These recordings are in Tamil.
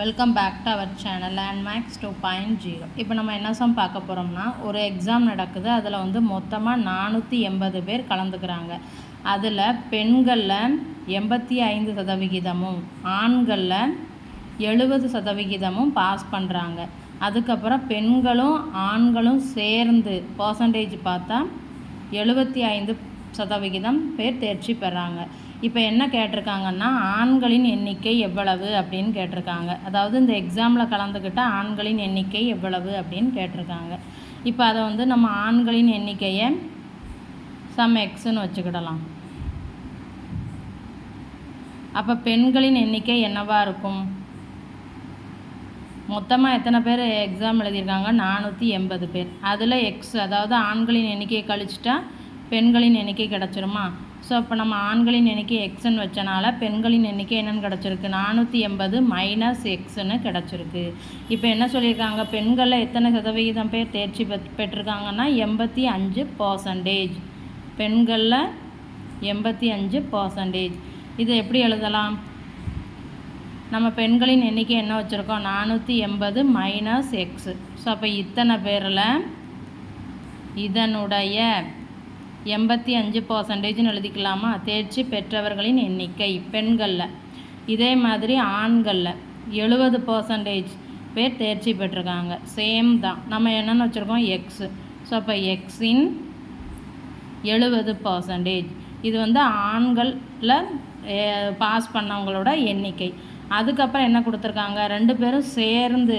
Welcome back to our channel Landmax two point zero இப்போ நம்ம என்ன சம் பார்க்க போகிறோம்னா ஒரு எக்ஸாம் நடக்குது அதில் வந்து மொத்தமாக நானூற்றி எண்பது பேர் கலந்துக்கிறாங்க. அதில் பெண்களில் எண்பத்தி ஐந்து சதவிகிதமும் ஆண்களில் எழுபது சதவிகிதமும் பாஸ் பண்ணுறாங்க அதுக்கப்புறம் பெண்களும் ஆண்களும் சேர்ந்து பர்சன்டேஜ் பார்த்தா எழுபத்தி ஐந்து சதவிகிதம் பேர் தேர்ச்சி பெறாங்க. இப்போ என்ன கேட்டிருக்காங்கன்னா ஆண்களின் எண்ணிக்கை எவ்வளவு அப்படின்னு கேட்டிருக்காங்க. அதாவது இந்த எக்ஸாமில் கலந்துக்கிட்ட ஆண்களின் எண்ணிக்கை எவ்வளவு அப்படின்னு கேட்டிருக்காங்க. இப்போ அதை வந்து நம்ம ஆண்களின் எண்ணிக்கையை சம் எக்ஸ்ன்னு வச்சுக்கிடலாம். அப்போ பெண்களின் எண்ணிக்கை என்னவாக இருக்கும்? மொத்தமாக எத்தனை பேர் எக்ஸாம் எழுதியிருக்காங்க? நானூற்றி எண்பது பேர். அதில் எக்ஸ் அதாவது ஆண்களின் எண்ணிக்கையை கழிச்சிட்டா பெண்களின் எண்ணிக்கை கிடச்சிருமா? ஸோ இப்போ நம்ம ஆண்களின் எண்ணிக்கை எக்ஸ்ன்னு வச்சனால பெண்களின் எண்ணிக்கை என்னென்னு கிடச்சிருக்கு? நானூற்றி எண்பது மைனஸ் எக்ஸ்ன்னு கிடச்சிருக்கு. இப்போ என்ன சொல்லியிருக்காங்க? பெண்களில் எத்தனை சதவிகிதம் பேர் தேர்ச்சி பெற் பெற்றிருக்காங்கன்னா எண்பத்தி அஞ்சு பர்சன்டேஜ் பெண்களில் எண்பத்தி அஞ்சு பர்சன்டேஜ் இதை எப்படி எழுதலாம்? நம்ம பெண்களின் எண்ணிக்கை என்ன வச்சுருக்கோம்? நானூற்றி எண்பது மைனஸ் எக்ஸு ஸோ அப்போ இத்தனை பேரில் இதனுடைய எண்பத்தி அஞ்சு பர்சன்டேஜ்னு எழுதிக்கலாமா? தேர்ச்சி பெற்றவர்களின் எண்ணிக்கை பெண்களில். இதே மாதிரி ஆண்களில் எழுபது பர்சன்டேஜ் பேர் தேர்ச்சி பெற்றிருக்காங்க. சேம் தான். நம்ம என்னென்னு வச்சுருக்கோம்? எக்ஸு ஸோ அப்போ எக்ஸின் எழுபது பர்சன்டேஜ் இது வந்து ஆண்களில் பாஸ் பண்ணவங்களோட எண்ணிக்கை. அதுக்கப்புறம் என்ன கொடுத்துருக்காங்க? ரெண்டு பேரும் சேர்ந்து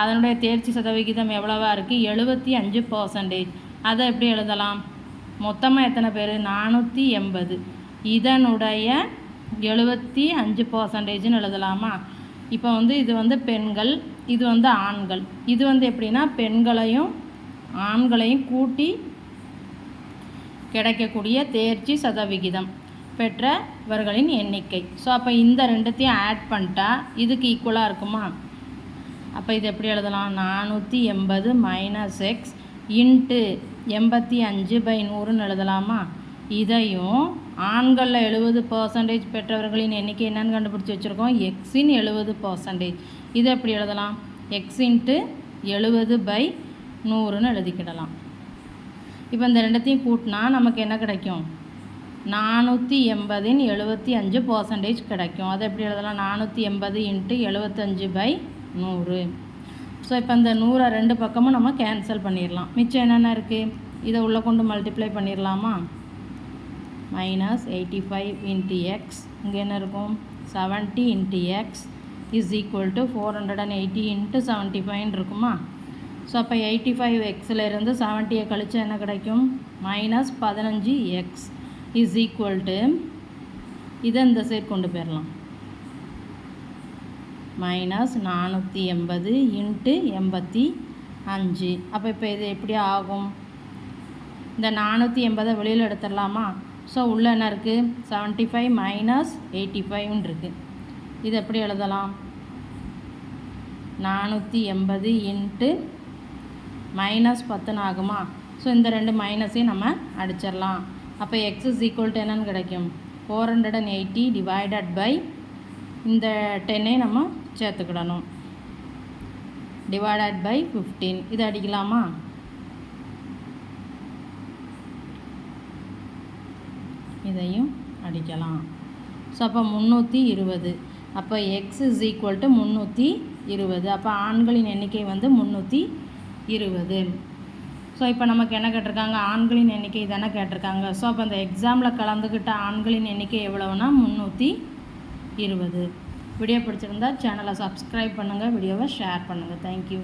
அதனுடைய தேர்ச்சி சதவிகிதம் எவ்வளவா இருக்குது எழுபத்தி அஞ்சு பர்சன்டேஜ் அதை எப்படி எழுதலாம்? மொத்தமாக எத்தனை பேர்? நானூற்றி எண்பது. இதனுடைய எழுபத்தி அஞ்சு பர்சன்டேஜ்னு எழுதலாமா? இப்போ வந்து இது வந்து பெண்கள் இது வந்து ஆண்கள். இது வந்து எப்படின்னா பெண்களையும் ஆண்களையும் கூட்டி கிடைக்கக்கூடிய தேர்ச்சி சதவிகிதம் பெற்றவர்களின் எண்ணிக்கை. ஸோ அப்போ இந்த ரெண்டுத்தையும் ஆட் பண்ணிட்டா இதுக்கு ஈக்குவலாக இருக்குமா? அப்போ இது எப்படி எழுதலாம்? நானூற்றி எண்பது மைனஸ் எக்ஸ் இன்ட்டு எண்பத்தி அஞ்சு பை நூறுன்னு எழுதலாமா? இதையும் ஆண்களில் எழுபது பர்சன்டேஜ் பெற்றவர்களின் எண்ணிக்கை என்னென்னு கண்டுபிடிச்சி வச்சுருக்கோம். எக்ஸின் எழுபது பர்சன்டேஜ் இதை எப்படி எழுதலாம்? எக்ஸ் இன்ட்டு எழுபது பை நூறுன்னு எழுதிக்கிடலாம். இப்போ இந்த ரெண்டத்தையும் கூட்டினா நமக்கு என்ன கிடைக்கும்? நானூற்றி எண்பதின் எழுபத்தி அஞ்சு பர்சன்டேஜ் கிடைக்கும். அதை எப்படி எழுதலாம்? நானூற்றி எண்பது இன்ட்டு எழுபத்தஞ்சு பை நூறு. ஸோ இப்போ இந்த நூறை ரெண்டு பக்கமும் நம்ம கேன்சல் பண்ணிடலாம் மிச்சம் என்னென்ன இருக்குது இதை உள்ளே கொண்டு மல்டிப்ளை பண்ணிடலாமா minus eighty five into x இங்கே என்ன இருக்கும்? Seventy into x is equal to four hundred and eighty into seventy ஃபைவ்னு இருக்குமா? ஸோ அப்போ எயிட்டி ஃபைவ் எக்ஸில் இருந்து செவன்ட்டியை கழிச்சா என்ன கிடைக்கும்? மைனஸ் பதினஞ்சு எக்ஸ் இஸ் ஈக்குவல் டு இதை இந்த சைட் கொண்டு போயிடலாம் மைனஸ் நானூற்றி எண்பது இன்ட்டு எண்பத்தி அஞ்சு. அப்போ இப்போ இது எப்படி ஆகும்? இந்த நானூற்றி எண்பதை வெளியில் எடுத்துடலாமா? ஸோ உள்ளே என்ன இருக்குது செவன்ட்டி ஃபைவ் மைனஸ் எயிட்டி ஃபைவ்னு இருக்குது இது எப்படி எழுதலாம்? நானூற்றி எண்பது இன்ட்டு மைனஸ் பத்துன்னு ஆகுமா? ஸோ இந்த ரெண்டு மைனஸையும் நம்ம அடிச்சிடலாம். அப்போ எக்ஸ் இஸ் ஈக்குவல் டு என்னன்னு கிடைக்கும்? Four hundred and eighty divided by இந்த டென்னே நம்ம சேர்த்துக்கிடணும். டிவைடட் பை ஃபிஃப்டீன் இது அடிக்கலாமா? இதையும் அடிக்கலாம். ஸோ அப்போ முந்நூற்றி இருபது. அப்போ எக்ஸ் இஸ் ஈக்குவல் டு முந்நூற்றி இருபது. அப்போ ஆண்களின் எண்ணிக்கை வந்து முந்நூற்றி இருபது. ஸோ இப்போ நமக்கு என்ன கேட்டிருக்காங்க? ஆண்களின் எண்ணிக்கை தானே கேட்டிருக்காங்க. ஸோ அப்போ அந்த எக்ஸாமில் கலந்துக்கிட்ட ஆண்களின் எண்ணிக்கை எவ்வளோன்னா முந்நூற்றி இருபது. வீடியோ பிடிச்சிருந்தா சேனலை சப்ஸ்கிரைப் பண்ணுங்கள் வீடியோவை ஷேர் பண்ணுங்கள் தேங்க்யூ